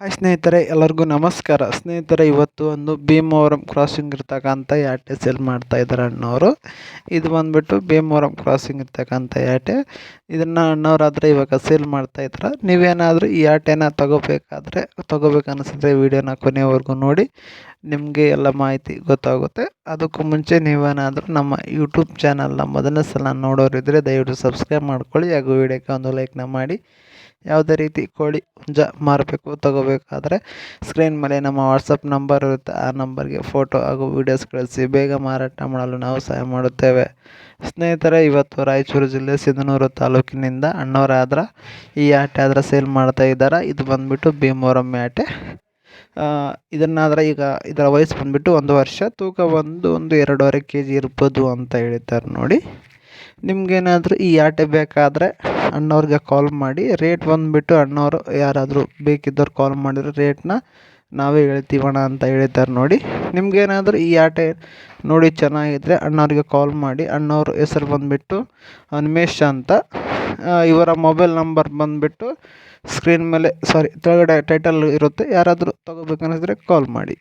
Hi ಸ್ನೇಹಿತರೆ, ಎಲ್ಲರಿಗೂ ನಮಸ್ಕಾರ. ಸ್ನೇಹಿತರೆ, ಇವತ್ತು ಒಂದು ಭೀಮವರಂ ಕ್ರಾಸಿಂಗ್ ಇರ್ತಕ್ಕಂಥ ಯಾಟೆ ಸೇಲ್ ಮಾಡ್ತಾ ಇದ್ದಾರೆ ಅಣ್ಣವರು. ಇದು ಬಂದ್ಬಿಟ್ಟು ಭೀಮವರಂ ಕ್ರಾಸಿಂಗ್ ಇರ್ತಕ್ಕಂಥ ಯಾಟೆ. ಇದನ್ನು ಅಣ್ಣವರಾದರೆ ಇವಾಗ ಸೇಲ್ ಮಾಡ್ತಾ ಇದ್ದಾರೆ ನೀವೇನಾದರೂ ಈ ಯಾಟೆನ ತಗೋಬೇಕಾದ್ರೆ ತಗೋಬೇಕು ಅನಿಸಿದ್ರೆ ವಿಡಿಯೋನ ಕೊನೆವರೆಗೂ ನೋಡಿ. ನಿಮಗೆ ಎಲ್ಲ ಮಾಹಿತಿ ಗೊತ್ತಾಗುತ್ತೆ. ಅದಕ್ಕೂ ಮುಂಚೆ ನೀವೇನಾದರೂ ನಮ್ಮ ಯೂಟ್ಯೂಬ್ ಚಾನಲ್ನ ಮೊದಲನೇ ಸಲ ನೋಡೋರಿದ್ದರೆ ದಯವಿಟ್ಟು ಸಬ್ಸ್ಕ್ರೈಬ್ ಮಾಡ್ಕೊಳ್ಳಿ ಹಾಗೂ ವಿಡಿಯೋಕ್ಕೆ ಒಂದು ಲೈಕ್ನ ಮಾಡಿ. ಯಾವುದೇ ರೀತಿ ಕೋಳಿ ಹುಂಜ ಮಾರಬೇಕು, ತಗೋಬೇಕಾದ್ರೆ ಸ್ಕ್ರೀನ್ ಮೇಲೆ ನಮ್ಮ ವಾಟ್ಸಪ್ ನಂಬರ್ ಇರುತ್ತೆ. ಆ ನಂಬರ್ಗೆ ಫೋಟೋ ಹಾಗೂ ವೀಡಿಯೋಸ್ ಕಳಿಸಿ ಬೇಗ ಮಾರಾಟ ಮಾಡಲು ನಾವು ಸಹಾಯ ಮಾಡುತ್ತೇವೆ. ಸ್ನೇಹಿತರೆ, ಇವತ್ತು ರಾಯಚೂರು ಜಿಲ್ಲೆ ಸಿಂಧನೂರು ತಾಲೂಕಿನಿಂದ ಅಣ್ಣವರಾದ್ರ ಈ ಆಟೆ ಆದರೆ ಸೇಲ್ ಮಾಡ್ತಾ ಇದ್ದಾರೆ? ಇದು ಬಂದ್ಬಿಟ್ಟು ಭೀಮವರಂ ಆಟೆ. ಇದನ್ನಾದ್ರೆ ಈಗ ಇದರ ವಯಸ್ಸು ಬಂದುಬಿಟ್ಟು ಒಂದು ವರ್ಷ, ತೂಕ ಒಂದು ಒಂದು ಎರಡೂವರೆ ಕೆ ಜಿ ಇರ್ಬೋದು ಅಂತ ಹೇಳಿದ್ದಾರೆ ನೋಡಿ. ನಿಮಗೇನಾದರೂ ಈ ಆಟೆ ಬೇಕಾದರೆ ಅಣ್ಣವ್ರಿಗೆ ಕಾಲ್ ಮಾಡಿ ರೇಟ್ ಬಂದುಬಿಟ್ಟು ಅಣ್ಣವರು ಯಾರಾದರೂ ಬೇಕಿದ್ದವ್ರು ಕಾಲ್ ಮಾಡಿದ್ರೆ ರೇಟ್ನ ನಾವೇ ಹೇಳ್ತೀವಣ ಅಂತ ಹೇಳಿದ್ದಾರೆ ನೋಡಿ. ನಿಮಗೇನಾದರೂ ಈ ಆಟೆ ನೋಡಿ ಚೆನ್ನಾಗಿದ್ದರೆ ಅಣ್ಣವ್ರಿಗೆ ಕಾಲ್ ಮಾಡಿ, ಅಣ್ಣವ್ರ ಹೆಸರು ಬಂದುಬಿಟ್ಟು ಅನ್ಮೇಶ್ ಅಂತ ಇವರ ಮೊಬೈಲ್ ನಂಬರ್ ಬಂದುಬಿಟ್ಟು ಸ್ಕ್ರೀನ್ ಮೇಲೆ ಸಾರಿ ಕೆಳಗಡೆ ಟೈಟಲ್ ಇರುತ್ತೆ. ಯಾರಾದರೂ ತೊಗೋಬೇಕನ್ನಿಸಿದ್ರೆ ಕಾಲ್ ಮಾಡಿ.